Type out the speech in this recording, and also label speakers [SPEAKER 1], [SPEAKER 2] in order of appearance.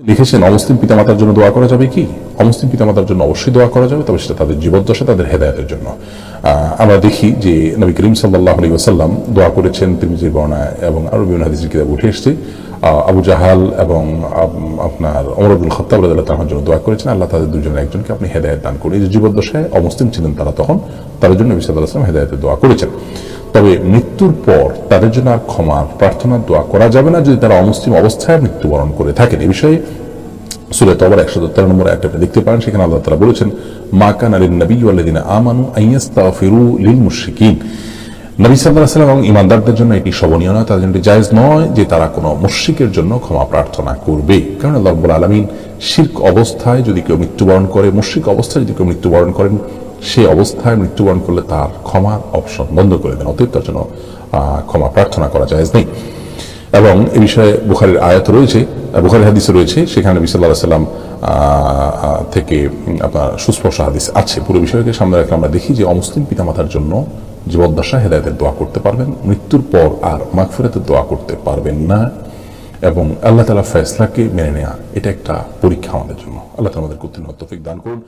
[SPEAKER 1] লিখেছেন, অমুসলিম পিতামাতার জন্য দোয়া করা যাবে কি? অমুসলিম পিতামাতার জন্য অবশ্যই দোয়া করা যাবে, তবে সেটা তাদের জীবদ্দশা, তাদের হেদায়তের জন্য। আমরা দেখি যে নবী করিম সাল্লাহ আলী ওসাল্লাম দোয়া করেছেন তিরমিজির বর্ণায় এবং আরও বিভিন্ন হাদিসের কিতাব উঠে এসছে। আবু জাহাল এবং আপনার অমরুল খত্তাব রাদিয়াল্লাহু তাআলার জন্য দোয়া করেছেন। আল্লাহ তাদের দুজনের একজনকে আপনি হেদায়ত দান করে এই যে জীবদ্দশায় অমুসলিম ছিলেন তারা তখন, তাদের জন্য নবী সাল্লাহ আসলাম হেদায়তের দোয়া করেছেন। তবে মৃত্যুর পর তাদের জন্য আর ক্ষমার প্রার্থনার দোয়া করা যাবে না যদি তারা অমুসলিম অবস্থায় মৃত্যুবরণ করে থাকেন এই বিষয়ে সুরে তবর একশো তেরো নম্বর একটা দেখতে পারেন। সেখানে আল্লাহ তারা বলেছেন, মা কান আলিন নবী আল্লাদিন আমানু আইয়াস্তাফিরু লিল মুশরিকিন। নবী সাল্লাহ সাল্লাম এবং ইমানদারদের জন্য এটি শোভনীয় নয়, তাদের জন্য জায়েজ নয় যে তারা কোনো মুশ্রিকের জন্য ক্ষমা প্রার্থনা করবে। কারণ আল্লাহ আলমিন শির্ক অবস্থায় যদি কেউ মৃত্যুবরণ করে, মুশ্রিক অবস্থায় যদি কেউ মৃত্যুবরণ করেন সেই অবস্থায় মৃত্যুবরণ করলে তার ক্ষমার অপশন বন্ধ করে দেন। অতএব তার জন্য ক্ষমা প্রার্থনা করা যায় নেই। এবং এ বিষয়ে বুখারের আয়াত রয়েছে বুখারের হাদিসে রয়েছে, সেখানে নবী সাল্লাহ সাল্লাম থেকে আপনার সুস্পর্শ হাদিস আছে। পুরো বিষয়কে সামনে রাখলে আমরা দেখি যে অমুসলিম পিতামাতার জন্য জীবদ্দশা হেদায়তের দোয়া করতে পারবেন, মৃত্যুর পর আর মাগফিরাতের দোয়া করতে পারবেন না। এবং আল্লাহ তালা ফয়সলাকে মেনে নেওয়া এটা একটা পরীক্ষা আমাদের জন্য। আল্লাহ তালা আমাদের কর্তৃপক্ষ দান করুন।